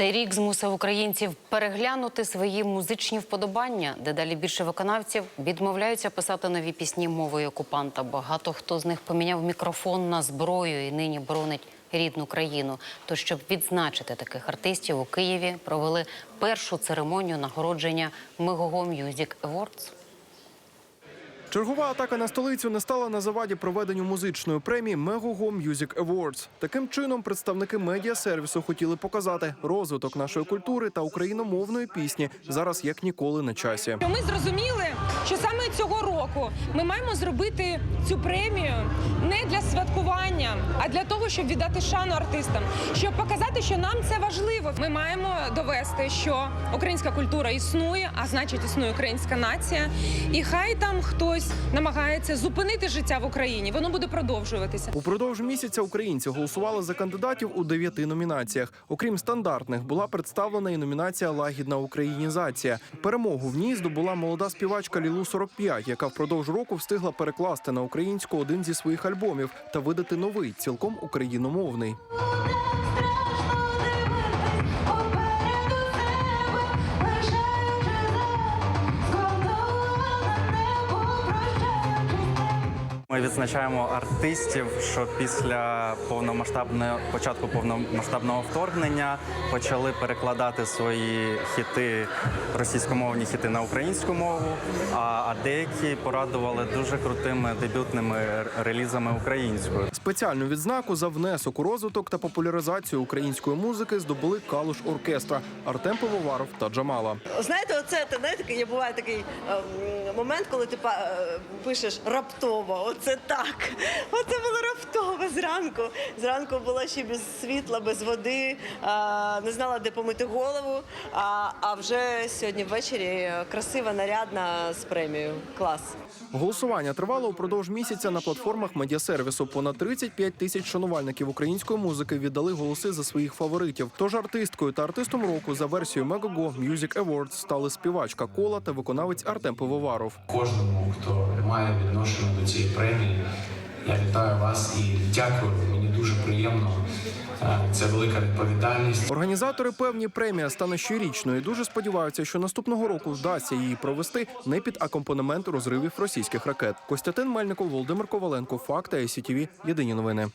Цей рік змусив українців переглянути свої музичні вподобання. Дедалі більше виконавців відмовляються писати нові пісні мовою окупанта. Багато хто з них поміняв мікрофон на зброю і нині боронить рідну країну. То щоб відзначити таких артистів у Києві, провели першу церемонію нагородження Мегого Music Awards. Чергова атака на столицю не стала на заваді проведенню музичної премії Megogo Music Awards. Таким чином, представники медіасервісу хотіли показати розвиток нашої культури та україномовної пісні зараз як ніколи на часі. Ми зрозуміли, що саме цього року ми маємо зробити цю премію не для святкування, а для того, щоб віддати шану артистам, щоб показати, що нам це важливо. Ми маємо довести, що українська культура існує, а значить існує українська нація. І хай там хтось намагається зупинити життя в Україні, воно буде продовжуватися. Упродовж місяця українці голосували за кандидатів у дев'яти номінаціях. Окрім стандартних, була представлена і номінація Лагідна українізація. Перемогу в ній здобула молода співачка Лілу 45, яка впродовж року встигла перекласти на українську один зі своїх альбомів та видати новий, цілком україномовний. Ми відзначаємо артистів, що після повномасштабного початку повномасштабного вторгнення почали перекладати свої хіти, російськомовні хіти на українську мову. А, а деякі порадували дуже крутими дебютними релізами українською. Спеціальну відзнаку за внесок у розвиток та популяризацію української музики здобули Калуш оркестра Артем Пивоваров та Джамала. Знаєте, оце знаєте, буває такий ем, момент, коли ти па- е, пишеш раптово. Оце так. Оце було раптово зранку. Зранку була ще без світла, без води, не знала, де помити голову. А, а вже сьогодні ввечері красива, нарядна з премією. Клас. Голосування тривало упродовж місяця на платформах медіасервісу. Понад 35 тисяч шанувальників української музики віддали голоси за своїх фаворитів. Тож артисткою та артистом року за версією Megogo Music Awards стали співачка Кола та виконавець Артем Пивоваров. кожному, хто має відношення до цієї премії. Я вітаю вас і дякую. Мені дуже приємно. Це велика відповідальність. Організатори певні премія стане щорічною. Дуже сподіваються, що наступного року вдасться її провести не під акомпанемент розривів російських ракет. Костянтин Мельников, Володимир Коваленко, Факти ICTV. Єдині новини.